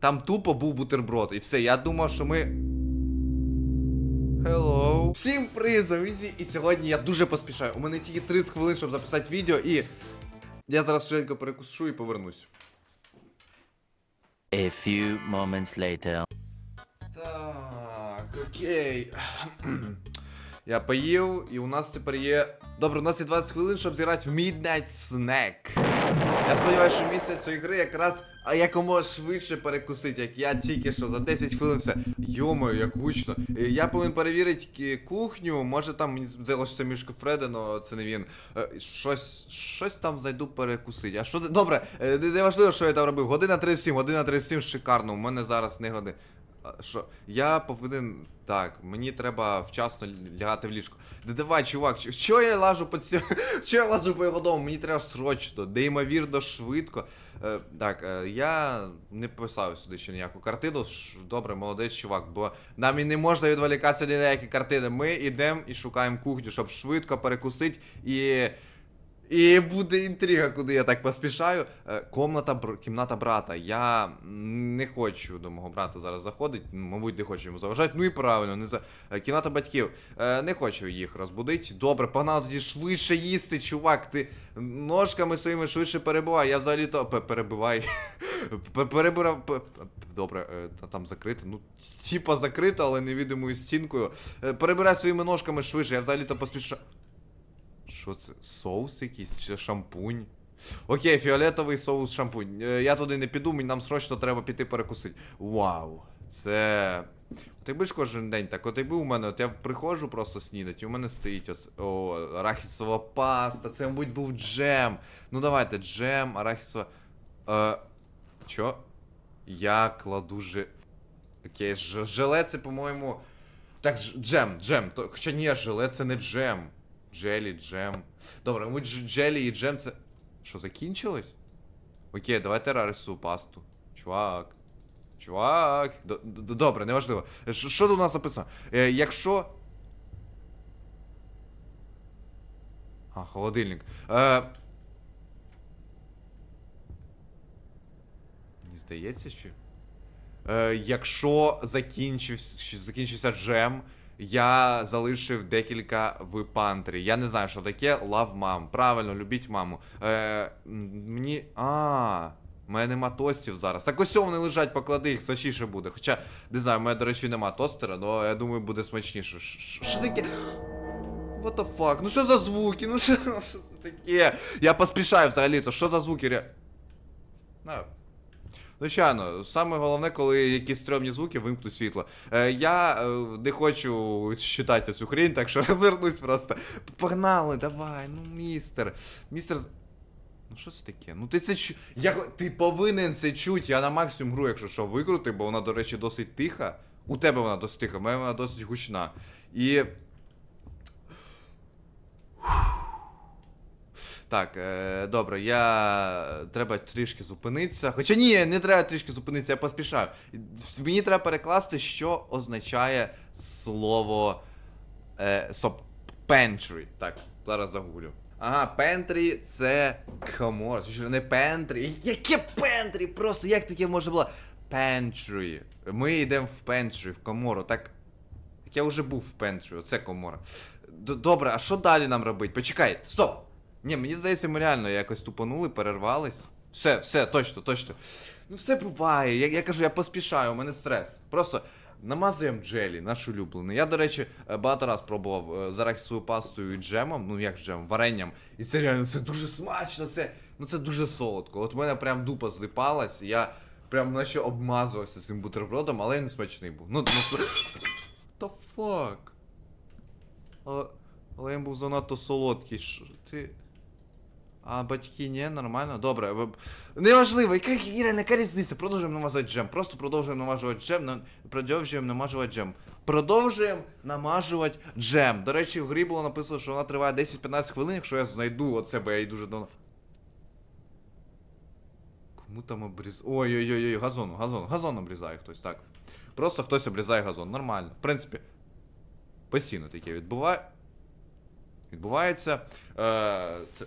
Там тупо був бутерброд. І все, я думав, що ми. Hello. Всім привіт, завізі! І сьогодні я дуже поспішаю. У мене тільки 30 хвилин, щоб записати відео, і. Я зараз швидко перекушу і повернусь. A few moments later. Так, окей. Я поїв, і у нас тепер є. Добре, у нас є 20 хвилин, щоб зіграти в Midnight Snack. Я сподіваюся, що місяць цієї гри якраз а якомога швидше перекусить, як я тільки що за 10 хвилин все. Йомою, як гучно. Е, Я повинен перевірити кухню, може там залишиться мішка Фреда, але це не він. Е, Щось, щось там зайду перекусити. А що це? Добре, е, не важливо, що я там робив. Година 37, година 37 шикарно. У мене зараз не година. Що? Я повинен. Так, мені треба вчасно лягати в ліжко. Да давай, чувак, що я лажу по цьому? Що я лажу по його дому? Мені треба срочно, неймовірно швидко. Е, так, е, я не писав сюди ще ніяку картину. Добре, молодець чувак, бо нам і не можна відволікатися ні на картини. Ми йдемо і шукаємо кухню, щоб швидко перекусити і. І буде інтрига, куди я так поспішаю. Е, Комната, бр- кімната брата. Я не хочу до мого брата зараз заходити. Мабуть, не хочу йому заважати. Ну і правильно, не за е, кімната батьків. Е, Не хочу їх розбудити. Добре, погнали тоді швидше їсти, чувак. Ти ножками своїми швидше перебувай. Я взагалі то Пе- перебивай. Пе- Перебирав. Добре, там закрито. Ну, типа закрито, але невідомою стінкою. Перебирай своїми ножками швидше. Я взагалі то поспішаю. Що це? Соус якийсь чи шампунь? Окей, фіолетовий соус шампунь. Е, Я туди не піду, мені нам срочно треба піти перекусити. Вау! Це. Ти ж кожен день так, от якби у мене, от я приходжу просто снідати, і у мене стоїть оце. О, арахісова паста, це, мабуть, був джем. Ну давайте, джем, арахісова. Е, Чо? Я кладу же. Окей, желе це, по-моєму. Так, джем, джем. Хоча ні, желе це не джем. Джелі, джем. Добре, ми дж- джелі і джем це. Що, закінчилось? Окей, давайте рарису пасту. Чувак. Чувак. Добре, неважливо. Що тут у нас написано? Е, якщо. А, холодильник. Е... Мені здається, що. Е, якщо закінчився, закінчився джем, я залишив декілька в пантрі. Я не знаю, що таке love mom. Правильно, любіть маму. Е, мені. А. У мене нема тостів зараз. Так ось вони лежать, поклади їх, смачніше буде. Хоча, не знаю, у мене, до речі, нема тостера, але я думаю, буде смачніше. Що таке? What the fuck? Ну що за звуки? Ну що, що це таке? Я поспішаю взагалі, то що за звуки? ре- На. Звичайно, саме головне, коли якісь стрьомні звуки вимкнуть світло. Е, я е, не хочу читати цю хрень, так що розвернусь просто. Погнали, давай, ну містер. Містер. Ну що це таке? Ну ти це чу. Я... Ти повинен це чути. Я на максимум гру, якщо що, викрути, бо вона, до речі, досить тиха. У тебе вона досить тиха, в мене вона досить гучна. І. Так, е, добре, я. Треба трішки зупинитися. Хоча ні, не треба трішки зупинитися, я поспішаю. Мені треба перекласти, що означає слово. Е, соп. Pantry. Так, зараз загуглю. Ага, pantry це комор. Не pantry. Яке pantry? Просто як таке може було? Pantry. Ми йдемо в pantry, в комору. Так. Так я вже був в pantry, оце комора. Добре, а що далі нам робити? Почекай, стоп! Ні, мені здається, ми реально якось тупанули, перервались. Все, все, точно, точно. Ну все буває. Я, я кажу, я поспішаю, у мене стрес. Просто намазуємо джелі, наш улюблений. Я, до речі, е, багато раз пробував е, з арахісовою пастою і джемом, ну як джем, варенням. І це реально це дуже смачно, це, ну це дуже солодко. От в мене прям дупа злипалась, я прям наче обмазувався цим бутербродом, але він смачний був. Ну, ну the fuck? Але, але він був занадто солодкий. Ти. А батьки ні, нормально. Добре. ви- Неважливо, яка, яка, яка різниця? Продовжуємо намазувати джем. Просто продовжуємо намажувати джем. Продовжуємо намажувати джем. Продовжуємо намажувати джем. До речі, в грі було написано, що вона триває 10-15 хвилин, якщо я знайду оце, бо я її дуже давно. Кому там обріз... Ой-ой-ой, газон, газон, газон обрізає хтось, так. Просто хтось обрізає газон. Нормально. В принципі, постійно таке відбуває. Відбувається. Е, це...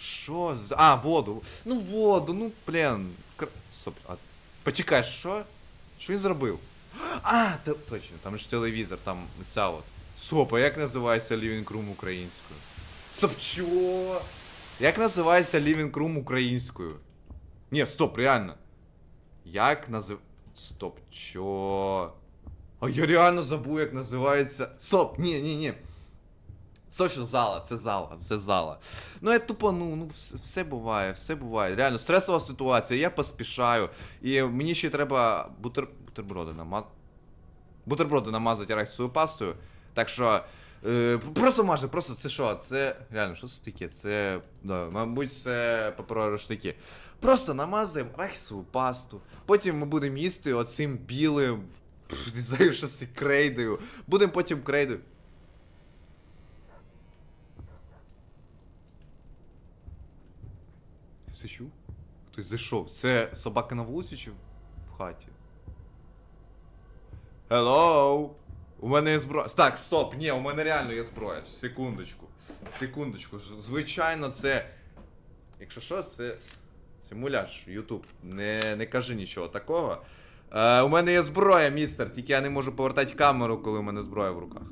Що? А, воду. Ну воду, ну блін. Кр... Стоп, а Почекай, що? Що він зробив? А, та, точно, там ж телевізор, там ця от. Стоп, а як називається Living Room українською? Стоп, чо? Як називається Living Room українською? Ні, стоп, реально. Як назив... Стоп, чо? А я реально забув, як називається. Стоп, ні, ні, ні. Точно зала, це зала, це зала. Ну я тупо, ну, ну все, все буває, все буває. Реально, стресова ситуація, я поспішаю. І мені ще треба бутер... бутерброди намазати. Бутерброди намазати арахісовою пастою. Так що. Е, просто маже, просто це що? Це. Реально, що це таке? Це. Да, мабуть, це паперові рушники. Просто намазуємо арахісову пасту. Потім ми будемо їсти оцим білим. Не знаю, що це крейдою. Будемо потім крейдою. Ти чув? Хтось зайшов. Це собака на вулиці чи в хаті? Hello? У мене є зброя. Так, стоп, ні, у мене реально є зброя. Секундочку. Секундочку. Звичайно, це. Якщо що, це. Це муляж, Ютуб. Не, не кажи нічого такого. Е, у мене є зброя, містер, тільки я не можу повертати камеру, коли у мене зброя в руках.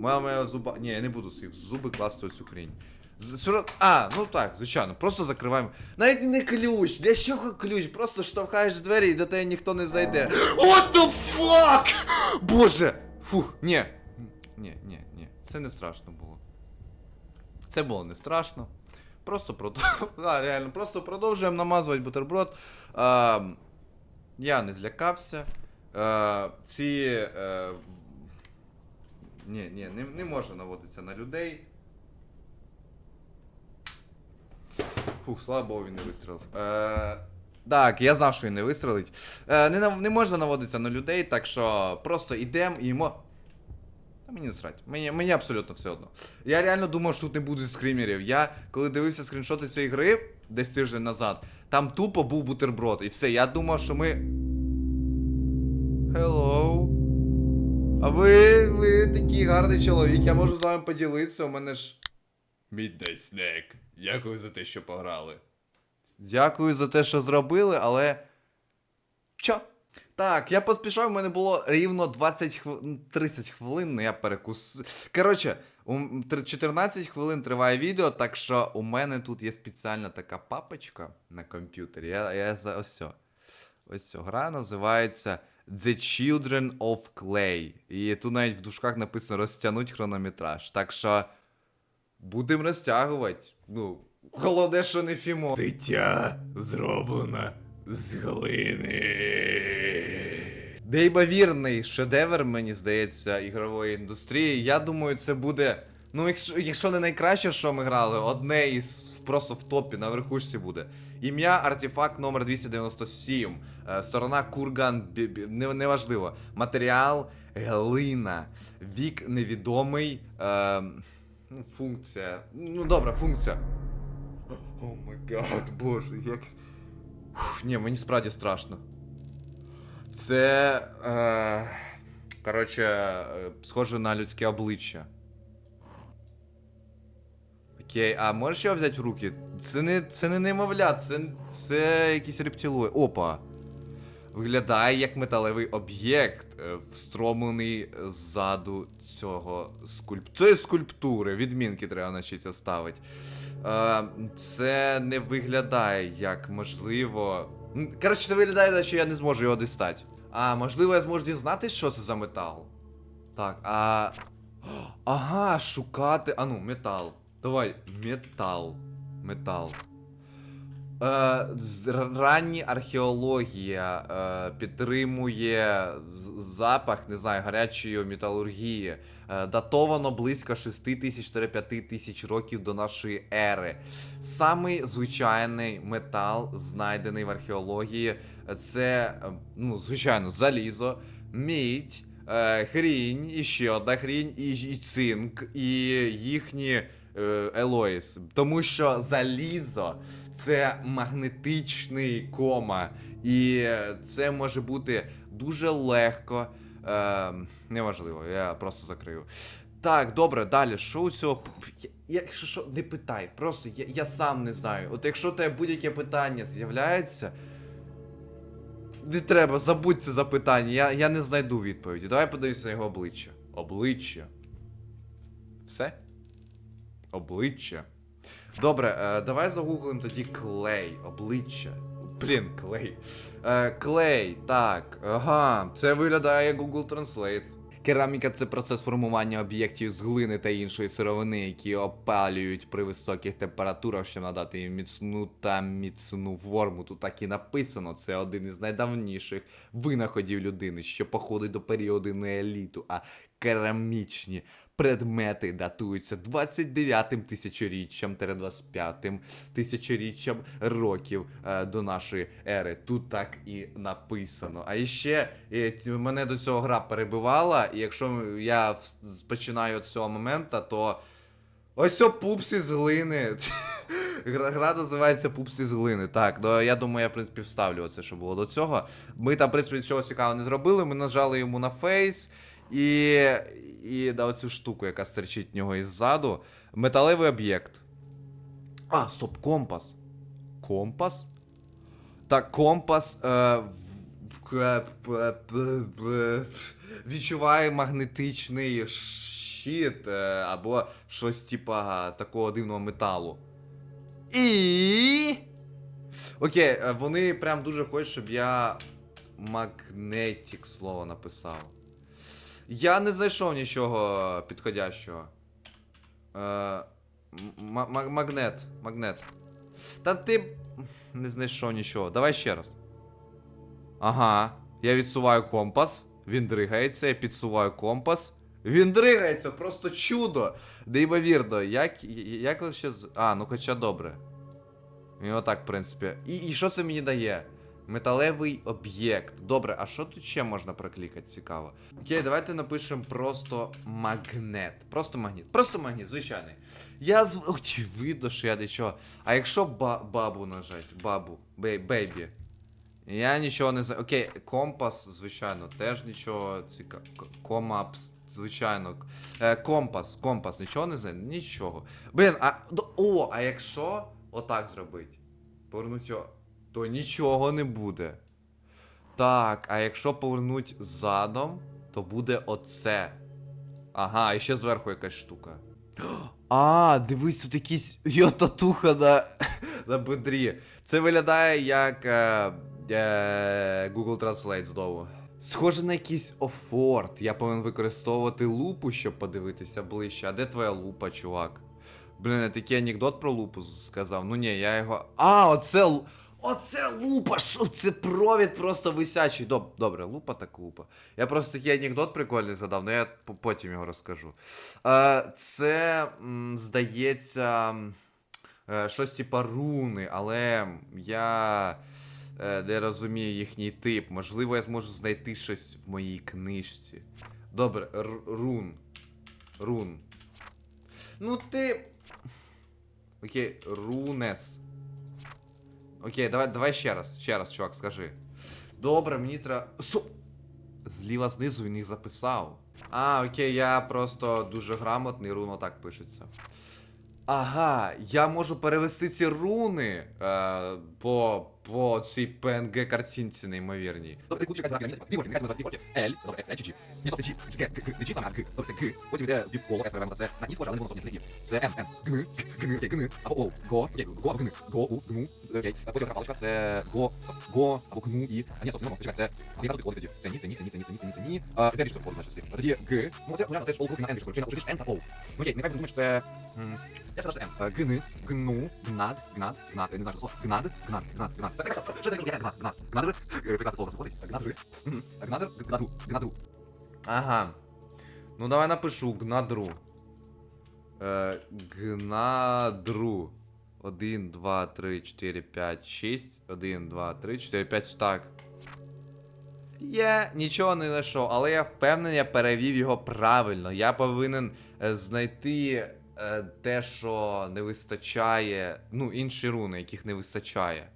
Моя зуба. Ні, я не буду свої зуби класти оцю хрінь. А, ну так, звичайно, просто закриваємо. Навіть не ключ, для чого ключ? Просто штовхаєш двері і до тебе ніхто не зайде. What the fuck? Боже! Фух, ні. Ні, ні, ні. Це не страшно було. Це було не страшно. Просто продовжуємо. А, реально, просто продовжуємо намазувати бутерброд. А, я не злякався. А, ці. Е, ні, ні, не, не можна наводитися на людей. Фух, слава Богу, він не вистрілив. Е, так, я знав, що він не вистрелить. Е, не, не можна наводитися на людей, так що просто йдемо і ймо. Та мені насрать. Мені, мені абсолютно все одно. Я реально думав, що тут не буде скримерів. Я, коли дивився скріншоти цієї гри, десь тиждень назад, там тупо був бутерброд. І все, я думав, що ми. Hello. А ви, ви такий гарний чоловік, я можу з вами поділитися, у мене ж. Midnight Snack. Дякую за те, що пограли. Дякую за те, що зробили, але. Чо? Так, я поспішав, у мене було рівно 20 хвилин, 30 хвилин, ну я перекус. Коротше, у м- тр- 14 хвилин триває відео, так що у мене тут є спеціальна така папочка на комп'ютері. Я, я за ось цьо. Ось ця гра називається The Children of Clay. І тут навіть в дужках написано розтягнуть хронометраж. Так що будемо розтягувати. Ну, головне, що не фімо. Дитя зроблено з глини. Неймовірний шедевр, мені здається, ігрової індустрії. Я думаю, це буде. Ну, якщо, якщо не найкраще, що ми грали, одне із просто в топі на верхушці буде. Ім'я артефакт номер 297. Е, сторона Курган, неважливо. Матеріал глина. Вік невідомий. Е, функція. Ну, добре, функція. О май гад, боже, як. Фух, ні, мені справді страшно. Це. Е, коротше, е, схоже на людське обличчя. Окей, а можеш його взяти в руки? Це не, це не немовля, це, це якийсь рептилоїд. Опа. Виглядає як металевий об'єкт, е, встромлений ззаду цього скульп... цієї скульптури. Відмінки треба навчитися ставити. Е, це не виглядає як можливо. Коротше, це виглядає, що я не зможу його дістати. А, можливо, я зможу дізнатися, що це за метал. Так, а. Ага, шукати. А ну, метал. Давай, метал. Метал. Е, ранні археологія е, підтримує запах, не знаю, гарячої металургії. Е, датовано близько 6000-5000 тисяч років до нашої ери. Самий звичайний метал, знайдений в археології, це, ну, звичайно, залізо, мідь, хрінь, і ще одна хрінь, і, і цинк, і їхні Елоїс. Тому що залізо це магнетичний кома. І е, це може бути дуже легко. Е, неважливо, я просто закрию. Так, добре, далі. Що у цього. п- п- я- Якщо що, не питай, просто я, я сам не знаю. От якщо тебе будь-яке питання з'являється. Не треба, забудь це запитання, я, я не знайду відповіді. Давай подивимося на його обличчя. Обличчя. Все? Обличчя. Добре, е, давай загуглимо тоді клей. Обличчя. Блін, клей. Е, клей, так. Ага, це виглядає як Google Translate. Кераміка це процес формування об'єктів з глини та іншої сировини, які опалюють при високих температурах, щоб надати їм міцну та міцну форму. Тут так і написано. Це один із найдавніших винаходів людини, що походить до періоду неоліту, а керамічні предмети датуються 29-м тисячоріччям 25-м тисячоріччям років е, до нашої ери. Тут так і написано. А іще е, мене до цього гра перебивала, і якщо я починаю з цього моменту, то. Ось о пупсі з глини. Гра, гра називається Пупсі з глини. Так, ну я думаю, я в принципі вставлю оце, що було до цього. Ми там, в принципі, нічого цікавого не зробили. Ми нажали йому на фейс і. І да, оцю штуку, яка стерчить в нього іззаду. Металевий об'єкт. А, стоп, компас. Компас? Так, компас. Е, п- п- відчуває магнетичний щит е, або щось типа такого дивного металу. І. Окей, е, вони прям дуже хочуть, щоб я магнетик слово написав. Я не знайшов нічого підходящого. Е, магнет. Магнет. Та ти не знайшов нічого. Давай ще раз. Ага. Я відсуваю компас. Він дригається, я підсуваю компас. Він дригається, просто чудо! Неймовірно, як, як вообще з. А, ну хоча добре. І отак, в принципі. І, і що це мені дає? Металевий об'єкт. Добре, а що тут ще можна проклікати? Цікаво. Окей, давайте напишемо просто магнет. Просто магніт. Просто магніт, звичайний. Я з. Очевидно, що я нічого. А якщо ба бабу нажать? Бабу. Бей бейбі. Я нічого не знаю. Окей, компас, звичайно, теж нічого цікавого. Комапс, звичайно. Е, компас, компас, нічого не знаю? Нічого. Блін, а. О, а якщо отак зробити? Повернуть його. То нічого не буде. Так, а якщо повернуть задом, то буде оце. Ага, і ще зверху якась штука. А, дивись, тут якісь йо татуха на, на бедрі. Це виглядає як е, е, Google Translate знову. Схоже на якийсь офорт. Я повинен використовувати лупу, щоб подивитися ближче. А де твоя лупа, чувак? Блін, я такий анекдот про лупу сказав. Ну ні, я його. А, оце. Оце лупа! Що це провід просто висячий. Доб, добре, лупа так лупа. Я просто такий анекдот прикольний задав, але я потім його розкажу. Е, це, здається, е, щось типа руни, але я е, не розумію їхній тип. Можливо, я зможу знайти щось в моїй книжці. Добре, рун. Рун. Ну ти. Окей, рунес. Окей, давай, давай ще раз. Ще раз, чувак, скажи. Добре, мені треба. Су... Зліва знизу він їх записав. А, окей, я просто дуже грамотний, руно так пишеться. Ага, я можу перевести ці руни е, по, по цій PNG картинці неймовірній. Добре, куча казати, дві горки, нехай називати дві горки. L, добре, L чи G. Ні, стоп, це G, G, G, G, G саме, G, добре, це G. Потім йде діп коло, S, перевернуто, це на ні схоже, але не воно собі Це N, N, Гн, Гн, окей, Гн, або О, Го, окей, Го або Гн, Го, У, Гну, окей. Потім така паличка, це Го, Го, або Гну, І, а ні, стоп, не чекай, це, а яка тут підходить тоді? Це ні, це ні, це ні, це ні, це ні, це ні, це ні. А, де річка підходить, значить, тоді? Тоді Г, ну це, ну, це ж all на N чи на N та O. Ну окей, нехай думаєш, це, я сказав, що N. Е, Гни, Гну, Гнад, Гнад, Гнад, я не знаю, що слово, Гнад, Гнад, Гнад, Гнад. Гнадр, Е, слово заходить, Гнадр. Гнадр, Гнадру, Гнадру. Ага. Ну давай напишу гнадру. Е, гнадру. 1, 2, 3, 4, 5, 6. 1, 2, 3, 4, 5. Так. Я нічого не знайшов, але я впевнений, я перевів його правильно. Я повинен е, знайти е, те, що не вистачає. Ну, інші руни, яких не вистачає.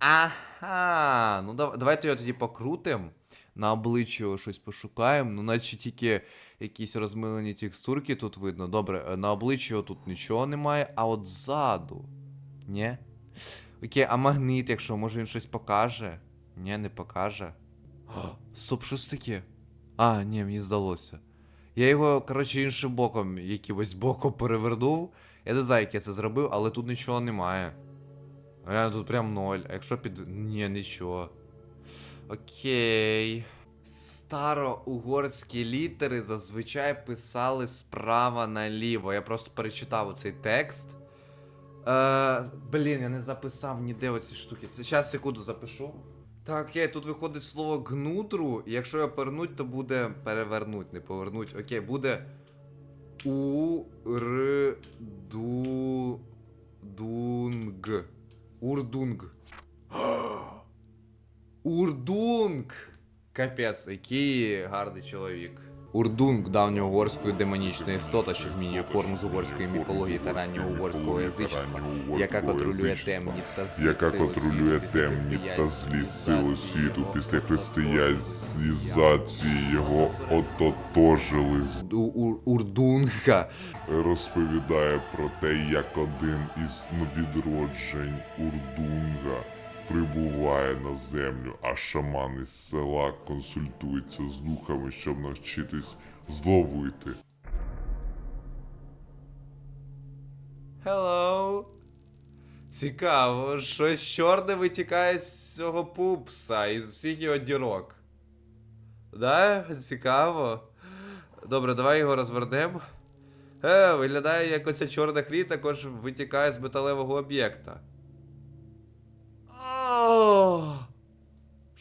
Ага. Ну дав- давайте його тоді покрутим. На обличчі його щось пошукаємо. Ну, наче тільки якісь розмилені текстурки тут видно. Добре, е, на обличчі тут нічого немає, а от ззаду. Ні? Окей, а магніт, якщо може він щось покаже? Ні, не покаже. О, Стоп, що таке? А, ні, мені здалося. Я його, коротше, іншим боком, якимось боком перевернув. Я не знаю, як я це зробив, але тут нічого немає. Реально, тут прям ноль. А якщо під. Ні, нічого. Окей. Староугорські літери зазвичай писали справа наліво. Я просто перечитав цей текст. Е, блін, я не записав ніде оці штуки. Зараз секунду запишу. Так, окей, тут виходить слово гнутру, і якщо його пернуть, то буде перевернуть, не повернуть. Окей, буде у р ду дунг. Урдунг. Урдунг! Капець, який гарний чоловік. Урдунг давньоугорської демонічної істота, що змінює форму з угорської міфології та раннього угорського язичства, яка контролює темні та злі яка контролює темні та злі сили світу після християнізації його ототожили з Урдунга. розповідає про те, як один із відроджень Урдунга прибуває на землю, а шаман із села консультується з духами, щоб навчитись зловити. Hello. Цікаво, щось чорне витікає з цього пупса із всіх його дірок. Да? Цікаво. Добре, давай його розвернемо. Е, виглядає, як оця чорна хрі також витікає з металевого об'єкта.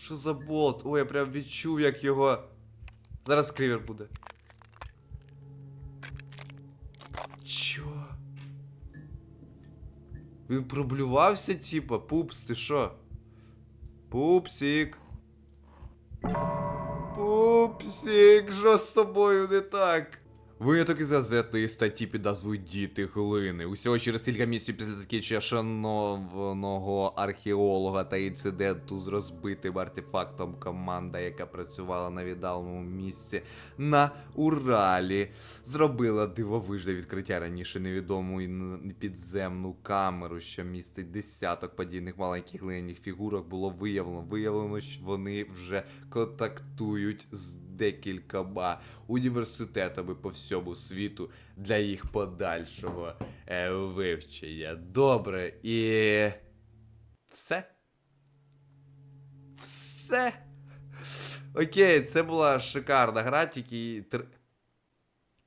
Що за болт? Ой, я прям відчув, як його. Зараз скрівер буде. Чо? Він проблювався, типа, пупс, ти що? Пупсик. Пупсик, що з собою не так? Виняток із газетної статті під Діти глини. Усього через кілька місяців після закінчення шанованого археолога та інциденту з розбитим артефактом команда, яка працювала на віддаленому місці на Уралі, зробила дивовижне відкриття раніше невідому підземну камеру, що містить десяток подібних маленьких глиняних фігурок, було виявлено. Виявлено, що вони вже контактують з декількома університетами по всьому світу для їх подальшого е, вивчення. Добре, і. Все. Все. Окей, це була шикарна гра, тільки. тр-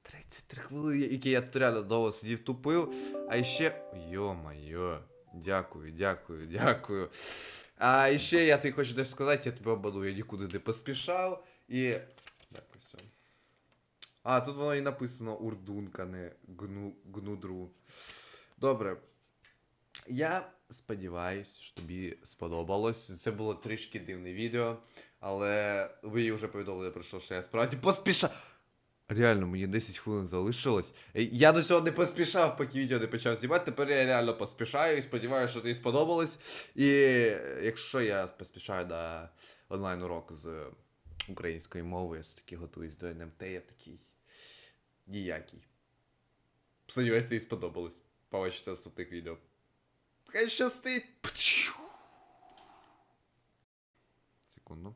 33 хвилини, які я тут реально довго сидів тупив. А ще. Йо-майо. Дякую, дякую, дякую. А ще я тобі хочу дещо сказати, я тебе обманув, я нікуди не поспішав. І. Все. А, тут воно і написано урдунка, не гну, гнудру. Добре. Я сподіваюсь, що тобі сподобалось. Це було трішки дивне відео, але ви вже повідомили про що, що я справді поспішав. Реально, мені 10 хвилин залишилось. Я до цього не поспішав, поки відео не почав знімати. Тепер я реально поспішаю і сподіваюся, що тобі сподобалось. І якщо я поспішаю на онлайн-урок з української мови, я все-таки готуюсь до НМТ, я такий ніякий. Сподіваюсь, тобі сподобалось. Побачимося в наступних відео. Хай щастить! Секунду.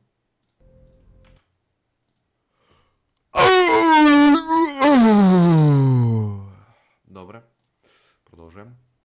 Добре. Продовжуємо.